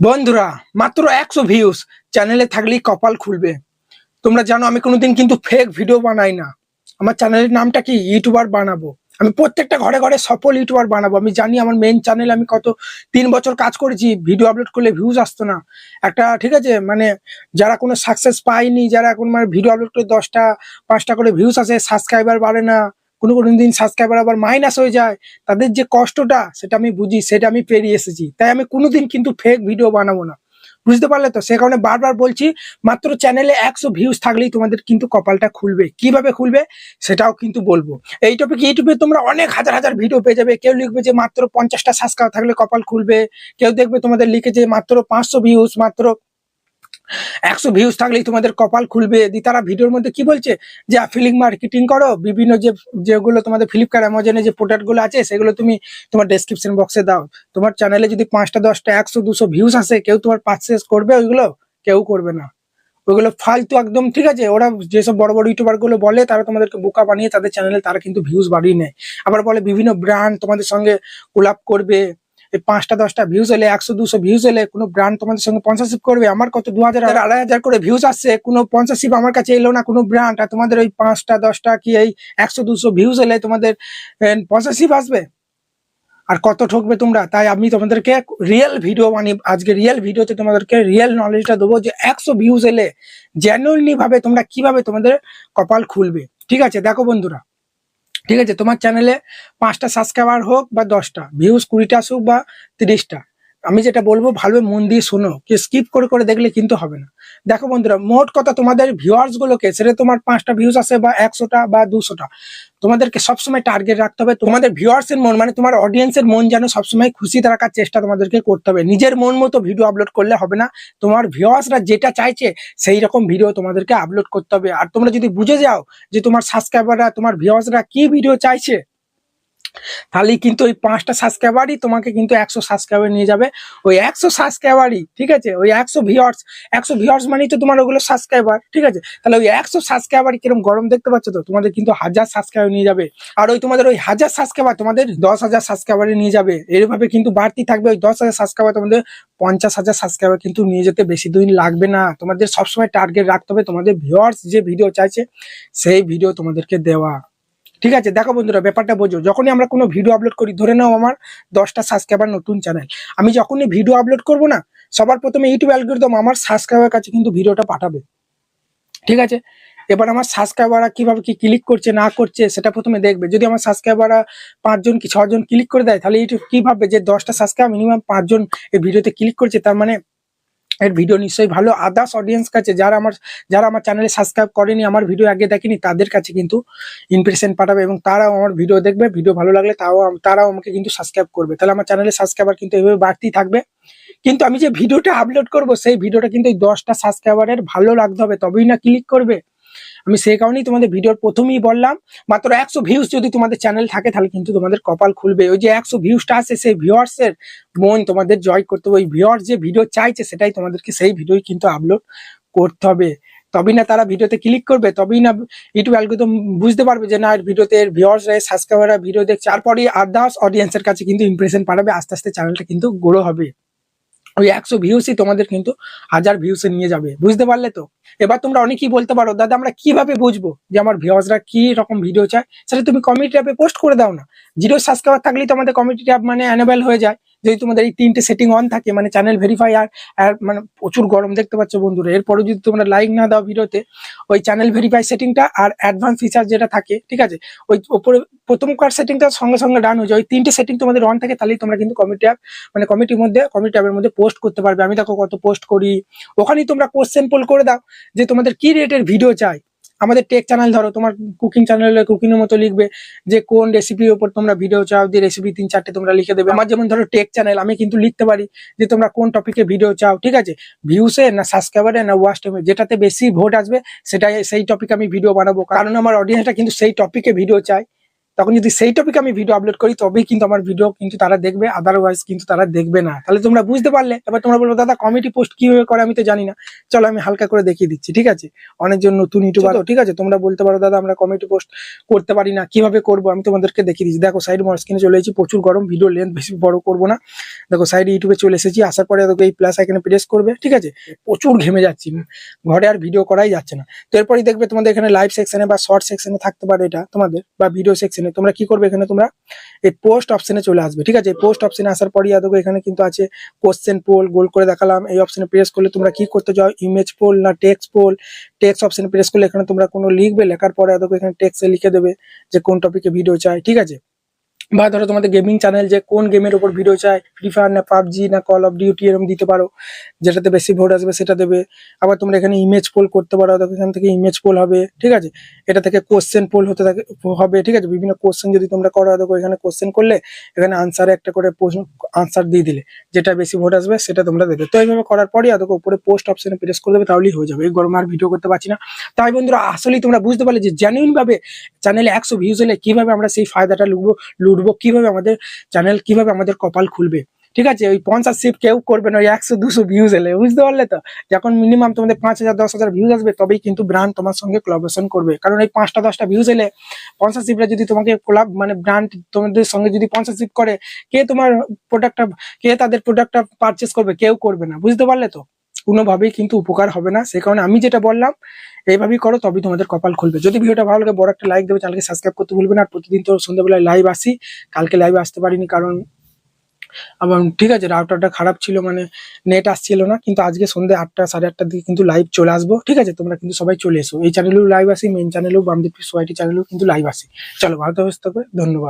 বন্ধুরা, মাত্র একশো ভিউস চ্যানেলে থাকলেই কপাল খুলবে। তোমরা জানো, আমি কোনোদিন কিন্তু ফেক ভিডিও বানাই না। আমার চ্যানেলের নামটা কি? ইউটিউবার বানাবো। আমি প্রত্যেকটা ঘরে ঘরে সফল ইউটিউবার বানাবো। আমি জানি আমার মেন চ্যানেল আমি কত তিন বছর কাজ করেছি ভিডিও আপলোড করলে ভিউজ আসতো না। একটা, ঠিক আছে মানে যারা কোনো সাকসেস পায়নি, যারা এখন মানে ভিডিও আপলোড করে দশটা, পাঁচটা করে ভিউজ আসে সাবস্ক্রাইবার বাড়ে না। কোনো কোনো দিন সাবস্ক্রাইবার আবার মাইনাস হয়ে যায়, তাদের যে কষ্টটা সেটা আমি বুঝি, সেটা আমি পেরিয়ে এসেছি। তাই আমি কোনোদিন কিন্তু ফেক ভিডিও বানাবো না। বুঝতে পারলে তো? সে কারণে বারবার বলছি, মাত্র চ্যানেলে একশো ভিউজ থাকলেই তোমাদের কিন্তু কপালটা খুলবে। কীভাবে খুলবে? সেটাও কিন্তু বলব। এই টপিক ইউটিউবে তোমরা অনেক হাজার হাজার ভিডিও পেয়ে যাবে। কেউ লিখবে যে মাত্র পঞ্চাশটা সাবস্ক্রাইব থাকলে কপাল খুলবে। কেউ দেখবে তোমাদের লিখে যে মাত্র পাঁচশো ভিউজ মাত্র একশো ভিউজ থাকলেই তোমাদের কপাল খুলবে। দি তারা ভিডিওর মধ্যে কি বলছে? যে ফিলিং মার্কেটিং করো, বিভিন্ন যে, যেগুলো তোমাদের ফ্লিপকার্ট অ্যামাজনে যে প্রোডাক্টগুলো আছে, সেগুলো তুমি তোমার ডেসক্রিপশন বক্সে দাও। তোমার চ্যানেলে যদি পাঁচটা, দশটা, একশো, দুশো ভিউজ আসে, কেউ তোমার পারচেস করবে ওইগুলো? কেউ করবে না। ওইগুলো ফালতু একদম, ঠিক আছে? ওরা যেসব বড় বড় ইউটিউবারগুলো বলে, তারা তোমাদেরকে বোকা বানিয়ে তাদের চ্যানেলে তারা কিন্তু ভিউজ বাড়িয়ে নেয়। আবার বলে বিভিন্ন ব্র্যান্ড তোমাদের সঙ্গে কোলাপ করবে। এই পাঁচটা, দশটা ভিউজ এলে, একশো, দুশো ভিউজ এলে কোনো ব্র্যান্ড তোমাদের সঙ্গে স্পন্সরশিপ করবে? আমার কত দু হাজার আড়াই হাজার করে ভিউজ আসছে, কোনো স্পন্সরশিপ আমার কাছে এলো না, কোনো ব্র্যান্ড আর তোমাদের ওই পাঁচটা, দশটা কি এই একশো, দুশো ভিউজ এলে তোমাদের স্পন্সরশিপ আসবে? আর কত ঠকবে তোমরা? তাই আমি তোমাদেরকে রিয়েল ভিডিও মানে আজকে রিয়েল ভিডিওতে তোমাদেরকে রিয়েল নলেজটা দেবো যে একশো ভিউজ এলে জেনুইনলি ভাবে তোমরা কীভাবে তোমাদের কপাল খুলবে। ঠিক আছে? দেখো বন্ধুরা। ঠিক আছে? তোমার চ্যানেলে পাঁচটা সাবস্ক্রাইবার হোক বা দশটা ভিউজ কুড়িটা আসুক বা তিরিশটা, আমি যেটা বলব ভালো মন দিয়ে শোনো। স্কিপ করে করে দেখলে কিন্তু হবে না। দেখো বন্ধুরা, মোট কথা তোমাদের ভিউয়ার্স গুলোকে, সেটা তোমার পাঁচটা ভিউজ আসে বা একশোটা বা দুশোটা, তোমাদেরকে সবসময় টার্গেট রাখতে হবে। তোমাদের ভিউয়ার্স এর মন মানে তোমার অডিয়েন্সের মন যেন সবসময় খুশি রাখার চেষ্টা তোমাদেরকে করতে হবে। নিজের মন মতো ভিডিও আপলোড করলে হবে না। তোমার ভিউয়ার্সরা যেটা চাইছে, সেই রকম ভিডিও তোমাদেরকে আপলোড করতে হবে। আর তোমরা যদি বুঝে যাও যে তোমার সাবস্ক্রাইবাররা তোমার ভিউয়ার্সরা কি ভিডিও চাইছে তাহলে কিন্তু ওই পাঁচটা সাবস্ক্রাইবারই তোমাকে কিন্তু একশো সাবস্ক্রাইবার নিয়ে যাবে। ওই একশো সাবস্ক্রাইবারই ঠিক আছে? ওই একশো ভিওর্স একশো ভিওয়ার্স মানেই তো তোমার ওগুলো সাবস্ক্রাইবার ঠিক আছে? তাহলে ওই একশো সাবস্ক্রাইবারই কীরকম গরম দেখতে পাচ্ছ তো? তোমাদের কিন্তু হাজার সাবস্ক্রাইবার নিয়ে যাবে। আর ওই তোমাদের ওই হাজার সাবস্ক্রাইবার তোমাদের দশ হাজার সাবস্ক্রাইবারে নিয়ে যাবে। এইভাবে কিন্তু বাড়তি থাকবে ওই দশ হাজার সাবস্ক্রাইবার তোমাদের পঞ্চাশ হাজার সাবস্ক্রাইবার কিন্তু নিয়ে যেতে বেশি দিন লাগবে না। তোমাদের সবসময় টার্গেট রাখতে হবে তোমাদের ভিওয়ার্স যে ভিডিও চাইছে, সেই ভিডিও তোমাদেরকে দেওয়া। ঠিক আছে? দেখো বন্ধুরা, ব্যাপারটা বোঝো। যখনই আমরা কোনো ভিডিও আপলোড করি, ধরে নাও আমার দশটা সাবস্ক্রাইবার নতুন চ্যানেল আমি যখনই ভিডিও আপলোড করব না, সবার প্রথমে ইউটিউব অ্যালগোরিদম আমার সাবস্ক্রাইবার কাছে কিন্তু ভিডিওটা পাঠাবে। ঠিক আছে? এবার আমার সাবস্ক্রাইবাররা কীভাবে কি ক্লিক করছে, না করছে, সেটা প্রথমে দেখবে। যদি আমার সাবস্ক্রাইবাররা পাঁচজন কি ছজন ক্লিক করে দেয়, তাহলে ইউটিউব কি ভাববে যে দশটা সাবস্ক্রাইব মিনিমাম পাঁচজন এই ভিডিওতে ক্লিক করছে? তার মানে এর ভিডিও নিশ্চয়ই ভালো আদার্স অডিয়েন্স কাছে, যারা আমার যারা আমার চ্যানেলে সাবস্ক্রাইব করেনি, আমার ভিডিও আগে দেখেনি, তাদের কাছে কিন্তু ইমপ্রেশন পাঠাবে এবং তারাও আমার ভিডিও দেখবে ভিডিও ভালো লাগলে তাও তারাও আমাকে কিন্তু সাবস্ক্রাইব করবে। তাহলে আমার চ্যানেলে সাবস্ক্রাইবার কিন্তু এভাবে বাড়তেই থাকবে। কিন্তু আমি যে ভিডিওটা আপলোড করব, সেই ভিডিওটা কিন্তু এই দশটা সাবস্ক্রাইবারের ভালো লাগতে হবে, তবেই না ক্লিক করবে। আমি সেই কারণেই তোমাদের ভিডিওর প্রথমেই বললাম, মাত্র একশো ভিউজ যদি তোমাদের চ্যানেল থাকে, তাহলে কিন্তু তোমাদের কপাল খুলবে। ওই যে একশো ভিউজটা আছে, সেই ভিউয়ার্স এর মন তোমাদের জয় করতে হবে। ওই ভিউয়ার্স যে ভিডিও চাইছে, সেটাই তোমাদেরকে সেই ভিডিওই কিন্তু আপলোড করতে হবে। তবেই না তারা ভিডিওতে ক্লিক করবে, তবেই না ইউটিউব অ্যালগোরিদম বুঝতে পারবে যে না ভিডিওতে এর ভিউয়ার্সরা সাবস্ক্রাইবাররা ভিডিও দেখছে। তারপরে আদার্স অডিয়েন্সের কাছে কিন্তু ইমপ্রেশন পাঠাবে। আস্তে আস্তে চ্যানেলটা কিন্তু গ্রো হবে। ওই একশো ভিউসই তোমাদের কিন্তু হাজার ভিউসে নিয়ে যাবে, বুঝতে পারলে তো? এবার তোমরা অনেকেই বলতে পারো, দাদা, আমরা কীভাবে বুঝব যে আমার ভিউসরা কি রকম ভিডিও চায়? সেটা তুমি কমিউনিটি অ্যাপে পোস্ট করে দাও না। জিরো সাবস্ক্রাইবার থাকলেই তোমাদের কমিটি ট্যাপ মানে অ্যানেবেল হয়ে যায়। যদি তোমাদের এই তিনটে সেটিং অন থাকে মানে চ্যানেল ভেরিফাই আর আর মানে প্রচুর গরম দেখতে পাচ্ছ বন্ধুরা। এরপরে যদি তোমরা লাইক না দাও ভিডিওতে, ওই চ্যানেল ভেরিফাই সেটিংটা আর অ্যাডভান্স ফিচার যেটা থাকে, ঠিক আছে? ওই উপরে প্রথমকার সেটিংটা সঙ্গে সঙ্গে ডান হয়ে যায়। ওই তিনটে সেটিং তোমাদের অন থাকে, তাহলেই তোমরা কিন্তু কমিটি অ্যাপ মানে কমিটির মধ্যে কমিটি অ্যাপের মধ্যে পোস্ট করতে পারবে। আমি দেখো কত পোস্ট করি। ওখানেই তোমরা কোশ্চেন পোল করে দাও যে তোমাদের কি রেটের ভিডিও চাই। আমাদের টেক চ্যানেল ধরো, তোমার কুকিং চ্যানেলে কুকিং এর মতো লিখবে যে কোন রেসিপির উপর তোমরা ভিডিও চাও, যে রেসিপি তিন চারটে তোমরা লিখে দেবে। আমার যেমন ধরো টেক চ্যানেল আমি কিন্তু লিখতে পারি যে তোমরা কোন টপিকে ভিডিও চাও, ঠিক আছে? ভিউসে না সাবস্ক্রাইবারে না ওয়াচ যেটাতে বেশি ভোট আসবে, সেটাই, সেই টপিকে আমি ভিডিও বানাবো। কারণ আমার অডিয়েন্সটা কিন্তু সেই টপিকে ভিডিও চাই তখন যদি সেই টপিকে আমি ভিডিও আপলোড করি তবেই কিন্তু আমার ভিডিও কিন্তু তারা দেখবে আদারওয়াইজ কিন্তু তারা দেখবে না। তাহলে তোমরা বুঝতে পারলে এবার তোমরা বলব দাদা কমেডি পোস্ট কীভাবে করে আমি তো জানি না। চলো আমি হালকা করে দেখিয়ে দিচ্ছি ঠিক আছে? অনেকজন নতুন ইউটিউবার ঠিক আছে। তোমরা বলতে পারো দাদা আমরা কমেডি পোস্ট করতে পারি না কীভাবে করব? আমি তোমাদেরকে দেখিয়ে দিচ্ছি। দেখো সাইড মর স্ক্রিনে চলে এসেছি প্রচুর গরম ভিডিও লেন্থ বেশি বড় করব না। দেখো সাইড ইউটিউবে চলে এসেছি আসার পরে দেখো এই প্লাস এখানে প্রেস করবে ঠিক আছে? প্রচুর ঘেমে যাচ্ছি ঘরে আর ভিডিও করাই যাচ্ছে না। তো এরপরই দেখবে তোমাদের এখানে লাইভ সেকশনে বা শর্ট সেকশনে থাকতে পারে এটা তোমাদের বা ভিডিও সেকশনে তোমরা কি করবে এখানে তোমরা এই পোস্ট অপশনে চলে আসবে, ঠিক আছে? পোস্ট অপশনে আসার পরই দেখো এখানে কিন্তু আছে কোশ্চেন পোল গোল করে দেখালাম। এই অপশনে প্রেস করলে তোমরা কি করতে চাও ইমেজ পোল না টেক্সট পোল টেক্সট অপশনে প্রেস করলে এখানে তোমরা কোনো লিখবে, লেখার পরে দেখো এখানে টেক্সটে লিখে দেবে যে কোন টপিকে ভিডিও চাই, ঠিক আছে? বা ধরো তোমাদের গেমিং চ্যানেল যে কোন গেমের উপর ভিডিও চাই ফ্রি ফায়ার না পাবজি, না কল অফ ডিউটি এরকম দিতে পারো, যেটাতে বেশি ভোট আসবে সেটা দেবে। আবার তোমরা এখানে ইমেজ পোল করতে পারো এখান থেকে ইমেজ পোল হবে, ঠিক আছে? এটা থেকে কোশ্চেন পোল হতে থাকে, হবে, ঠিক আছে? বিভিন্ন কোশ্চেন যদি তোমরা করো, দেখো এখানে কোশ্চেন করলে এখানে আনসারে একটা করে প্রশ্ন আনসার দিয়ে দিলে, যেটা বেশি ভোট আসবে সেটা তোমরা দেবে। তো এইভাবে করার পরই দেখো উপরে পোস্ট অপশনে প্রেস করে দেবে তাহলেই হয়ে যাবে। এই গরমে আর ভিডিও করতে পারছি না। তাই বন্ধুরা, আসলেই তোমরা বুঝতে পারলে যে জেনুইন ভাবে চ্যানেলে একশো ভিউজ হলে কীভাবে আমরা সেই ফায়দাটা লুটবো লুটবো কীভাবে আমাদের চ্যানেল কীভাবে আমাদের কপাল খুলবে। ঠিক আছে? ওই স্পন্সারশিপ কেউ করবে না, ওই একশো, দুশো ভিউজ এলে। বুঝতে পারলে তো? যখন মিনিমাম তোমাদের পাঁচ হাজার, দশ হাজার ভিউজ আসবে, তবেই কিন্তু ব্র্যান্ড তোমার সঙ্গে কোলাবোরেশন করবে। কারণ এই পাঁচটা, দশটা ভিউজ এলে স্পন্সারশিপরা যদি তোমাকে কোলাব মানে ব্র্যান্ড তোমাদের সঙ্গে যদি স্পন্সারশিপ করে, কে তোমার প্রোডাক্টটা কে তাদের প্রোডাক্টটা পারচেস করবে? কেউ করবে না। বুঝতে পারলে তো? কোনোভাবেই কিন্তু উপকার হবে না। সেই কারণে আমি যেটা বললাম, এইভাবেই করো, তবেই তোমাদের কপাল খুলবে। যদি ভিডিওটা ভালো লাগে, বড় একটা লাইক দেবে, চ্যানেলকে সাবস্ক্রাইব করতে ভুলবে না। আর প্রতিদিন তো সন্ধ্যাবেলায় লাইভ আসি। কালকে লাইভে আসতে পারিনি কারণ আবার ঠিক আছে রাউটারটা খারাপ ছিল মানে নেট আসছিল না। কিন্তু আজকে সন্ধ্যে আটটা, সাড়ে আটটার দিকে কিন্তু লাইভ চলে আসব। ঠিক আছে, তোমরা কিন্তু সবাই চলে এসো। এই চ্যানেলেও লাইভ আসি মেন চ্যানেলেও বামদীপ সোয়াইটি চ্যানেলেও কিন্তু লাইভ আসি। চলো ভালো থাকবে ধন্যবাদ।